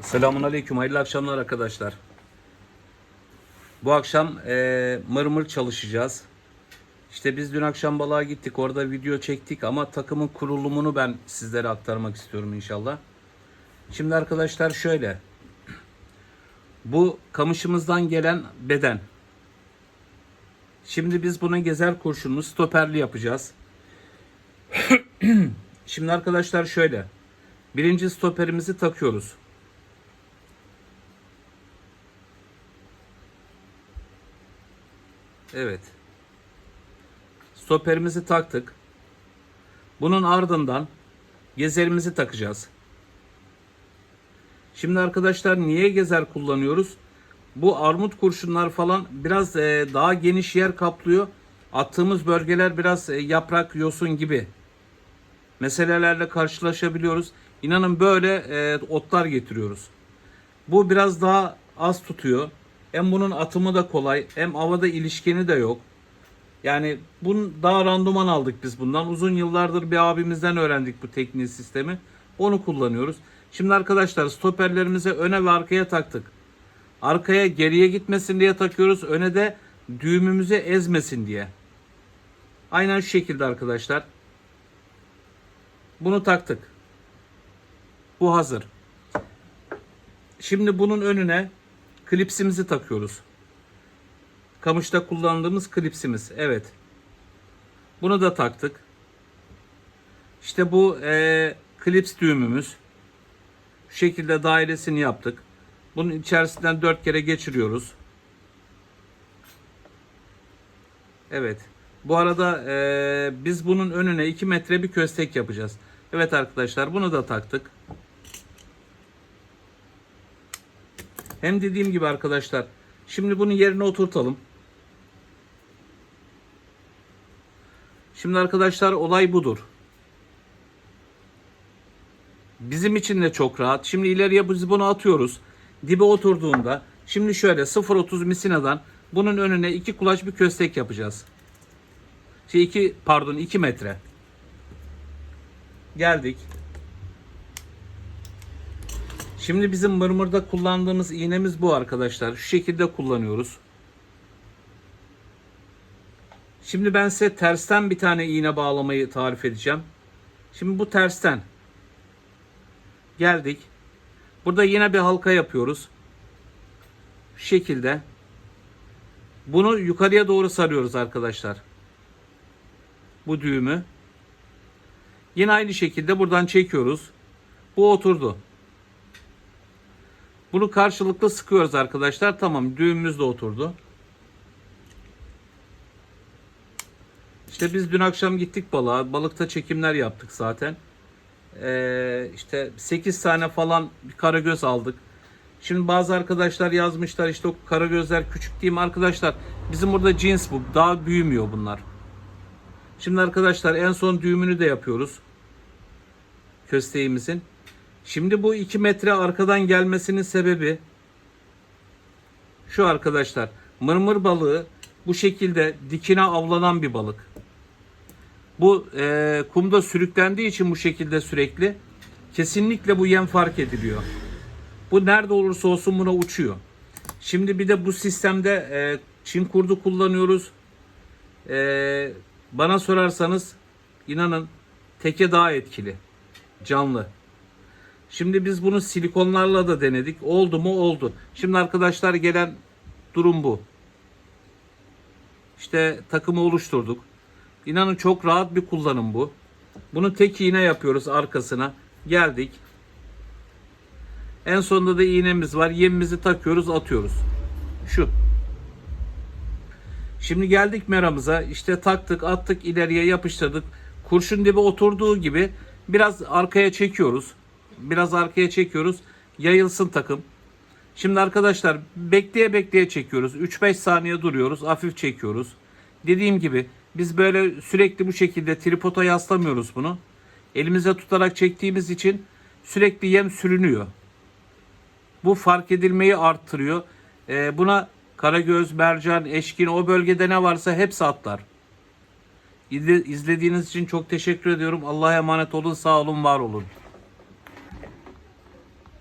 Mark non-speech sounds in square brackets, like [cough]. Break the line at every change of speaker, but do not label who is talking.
Selamun Aleyküm, hayırlı akşamlar arkadaşlar. Bu akşam eee mırmır çalışacağız. İşte biz dün akşam balığa gittik, orada video çektik ama takımın kurulumunu ben sizlere aktarmak istiyorum inşallah. Şimdi arkadaşlar şöyle. Bu kamışımızdan gelen beden. Şimdi biz bunu gezer kurşunlu stoperli yapacağız. [clears throat] Şimdi arkadaşlar şöyle. Birinci stoperimizi takıyoruz. Evet. Stoperimizi taktık. Bunun ardından gezerimizi takacağız. Şimdi arkadaşlar niye gezer kullanıyoruz? Bu armut kurşunlar falan biraz e, daha geniş yer kaplıyor. Attığımız bölgeler biraz e, yaprak, yosun gibi meselelerle karşılaşabiliyoruz. İnanın böyle e, otlar getiriyoruz. Bu biraz daha az tutuyor. Hem bunun atımı da kolay, hem havada ilişkeni de yok. Yani bunun daha randıman aldık biz bundan. Uzun yıllardır bir abimizden öğrendik bu tekniği sistemi. Onu kullanıyoruz. Şimdi arkadaşlar stoperlerimizi öne ve arkaya taktık. Arkaya geriye gitmesin diye takıyoruz. Öne de düğümümüzü ezmesin diye. Aynen şu şekilde arkadaşlar. Bunu taktık. Bu hazır. Şimdi bunun önüne klipsimizi takıyoruz. Kamışta kullandığımız klipsimiz. Evet. Bunu da taktık. İşte bu e, klips düğümümüz. Şu şekilde dairesini yaptık. Bunun içerisinden dört kere geçiriyoruz. Evet. Bu arada e, biz bunun önüne 2 metre bir köstek yapacağız. Evet arkadaşlar bunu da taktık. Hem dediğim gibi arkadaşlar şimdi bunu yerine oturtalım. Şimdi arkadaşlar olay budur. Bizim için de çok rahat. Şimdi ileriye biz bunu atıyoruz. Dibe oturduğunda şimdi şöyle 0.30 misinadan bunun önüne iki kulaç bir köstek yapacağız. Şey iki pardon 2 metre. Geldik. Şimdi bizim mırmırda kullandığımız iğnemiz bu arkadaşlar. Şu şekilde kullanıyoruz. Şimdi ben size tersten bir tane iğne bağlamayı tarif edeceğim. Şimdi bu tersten. Geldik. Burada yine bir halka yapıyoruz. Şu şekilde. Bunu yukarıya doğru sarıyoruz arkadaşlar. Bu düğümü. Yine aynı şekilde buradan çekiyoruz. Bu oturdu. Bunu karşılıklı sıkıyoruz arkadaşlar. Tamam düğümümüz de oturdu. İşte biz dün akşam gittik balığa. Balıkta çekimler yaptık zaten. Ee, işte 8 tane falan bir karagöz aldık. Şimdi bazı arkadaşlar yazmışlar işte o karagözler küçük diyeyim arkadaşlar. Bizim burada cins bu. Daha büyümüyor bunlar. Şimdi arkadaşlar en son düğümünü de yapıyoruz. Kösteğimizin. Şimdi bu 2 metre arkadan gelmesinin sebebi şu arkadaşlar. Mırmır balığı bu şekilde dikine avlanan bir balık. Bu e, kumda sürüklendiği için bu şekilde sürekli kesinlikle bu yem fark ediliyor. Bu nerede olursa olsun buna uçuyor. Şimdi bir de bu sistemde e, Çin kurdu kullanıyoruz. E, bana sorarsanız inanın teke daha etkili. Canlı. Şimdi biz bunu silikonlarla da denedik. Oldu mu? Oldu. Şimdi arkadaşlar gelen durum bu. İşte takımı oluşturduk. İnanın çok rahat bir kullanım bu. Bunu tek iğne yapıyoruz arkasına. Geldik. En sonunda da iğnemiz var. Yemimizi takıyoruz, atıyoruz. Şu. Şimdi geldik meramıza. İşte taktık, attık, ileriye yapıştırdık. Kurşun dibi oturduğu gibi biraz arkaya çekiyoruz. Biraz arkaya çekiyoruz. Yayılsın takım. Şimdi arkadaşlar bekleye bekleye çekiyoruz. 3-5 saniye duruyoruz. Hafif çekiyoruz. Dediğim gibi biz böyle sürekli bu şekilde tripoda yaslamıyoruz bunu. Elimize tutarak çektiğimiz için sürekli yem sürünüyor. Bu fark edilmeyi arttırıyor. Ee, buna karagöz, mercan, eşkin o bölgede ne varsa hepsi atlar. İzle- İzlediğiniz için çok teşekkür ediyorum. Allah'a emanet olun. Sağ olun, var olun.